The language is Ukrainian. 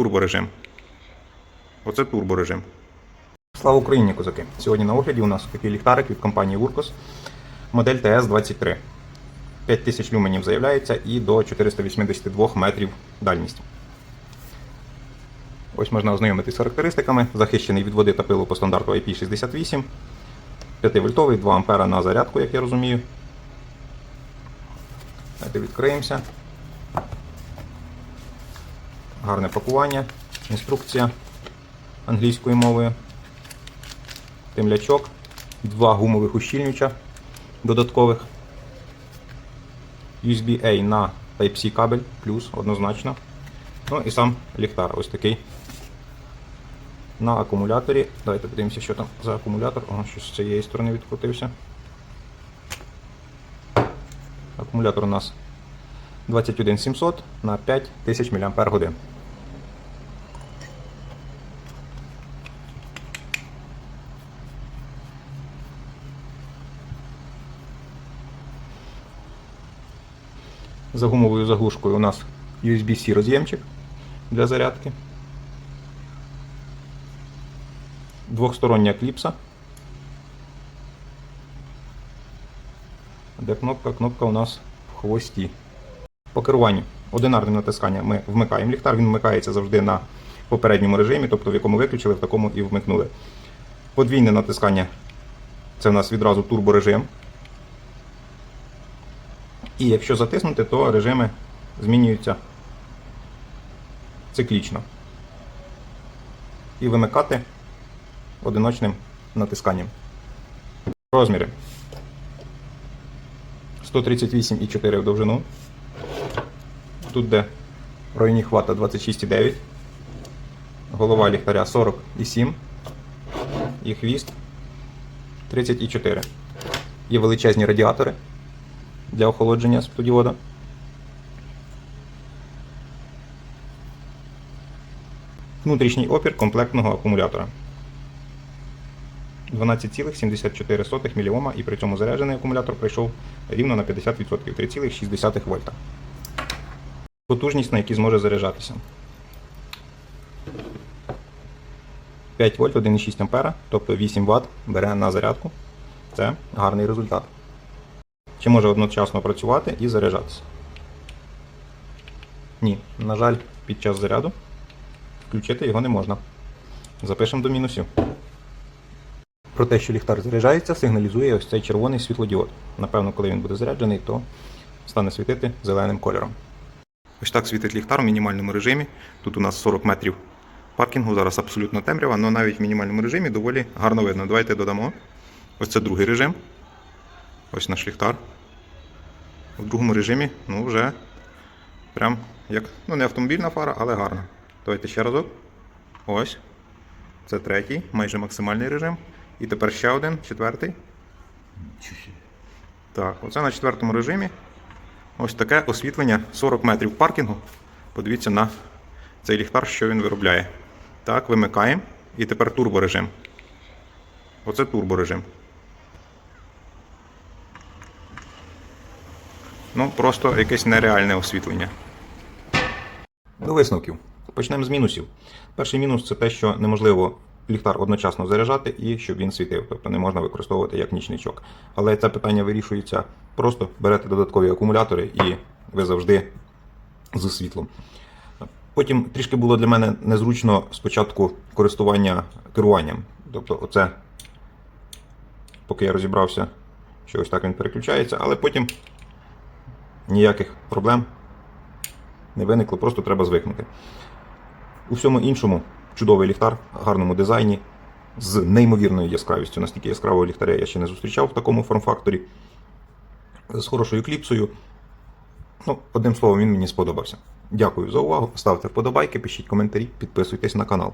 турборежим. Оце турборежим. Слава Україні, козаки! Сьогодні на огляді у нас такий ліхтарик від компанії Urkos, модель TS23. 5000 люменів заявляється і до 482 метрів дальність. Ось можна ознайомитися з характеристиками. Захищений від води та пилу по стандарту IP68. 5 вольтовий, 2 А на зарядку, як я розумію. Давайте відкриємося. Гарне пакування, інструкція англійською мовою, темлячок, два гумових ущільнювача додаткових, USB-A на Type-C кабель, плюс однозначно. Ну і сам ліхтар ось такий. На акумуляторі. Давайте подивимося, що там за акумулятор. О, щось з цієї сторони відкрутився. Акумулятор у нас 21700 на 5000 мАч. За гумовою заглушкою у нас USB-C роз'ємчик для зарядки. Двохстороння кліпса. Де кнопка? Кнопка у нас в хвості. По керуванню одинарним натисканням ми вмикаємо ліхтар, він вмикається завжди на попередньому режимі, тобто в якому виключили, в такому і вмикнули. Подвійне натискання це у нас відразу турборежим. І якщо затиснути, то режими змінюються циклічно. І вимикати одиночним натисканням. Розміри 138,4 в довжину. Тут де в районі хвата 26,9. Голова ліхтаря 40,7 і хвіст 30,4. Є величезні радіатори для охолодження студіода. Внутрішній опір комплектного акумулятора. 12,74 мА і при цьому заряджений акумулятор прийшов рівно на 50%, 3,6 вольта. Потужність, на якій зможе заряджатися. 5 вольт 1,6 А, тобто 8 Вт бере на зарядку. Це гарний результат. Чи може одночасно працювати і заряджатися? Ні, на жаль, під час заряду включити його не можна. Запишемо до мінусів. Про те, що ліхтар заряджається, сигналізує ось цей червоний світлодіод. Напевно, коли він буде заряджений, то стане світити зеленим кольором. Ось так світить ліхтар в мінімальному режимі. Тут у нас 40 метрів паркінгу, зараз абсолютно темрява, але навіть в мінімальному режимі доволі гарно видно. Давайте додамо. Ось це другий режим. Ось наш ліхтар. У другому режимі, ну вже прям як, ну не автомобільна фара, але гарна. Давайте ще разок. Ось. Це третій, майже максимальний режим. І тепер ще один, четвертий. Так, оце на четвертому режимі. Ось таке освітлення 40 метрів паркінгу. Подивіться на цей ліхтар, що він виробляє. Так, вимикаємо. І тепер турборежим. Оце турборежим. Ну, просто якесь нереальне освітлення. До висновків. Почнемо з мінусів. Перший мінус це те, що неможливо ліхтар одночасно заряджати і щоб він світив, тобто не можна використовувати як нічничок. Але це питання вирішується просто берете додаткові акумулятори і ви завжди з світлом. Потім трішки було для мене незручно спочатку користування керуванням. Тобто, оце, поки я розібрався, що ось так він переключається, але потім ніяких проблем не виникло, просто треба звикнути. У всьому іншому чудовий ліхтар, в гарному дизайні, з неймовірною яскравістю. Настільки яскравого ліхтаря я ще не зустрічав в такому форм-факторі. З хорошою кліпсою. Ну, одним словом, він мені сподобався. Дякую за увагу. Ставте вподобайки, пишіть коментарі, підписуйтесь на канал.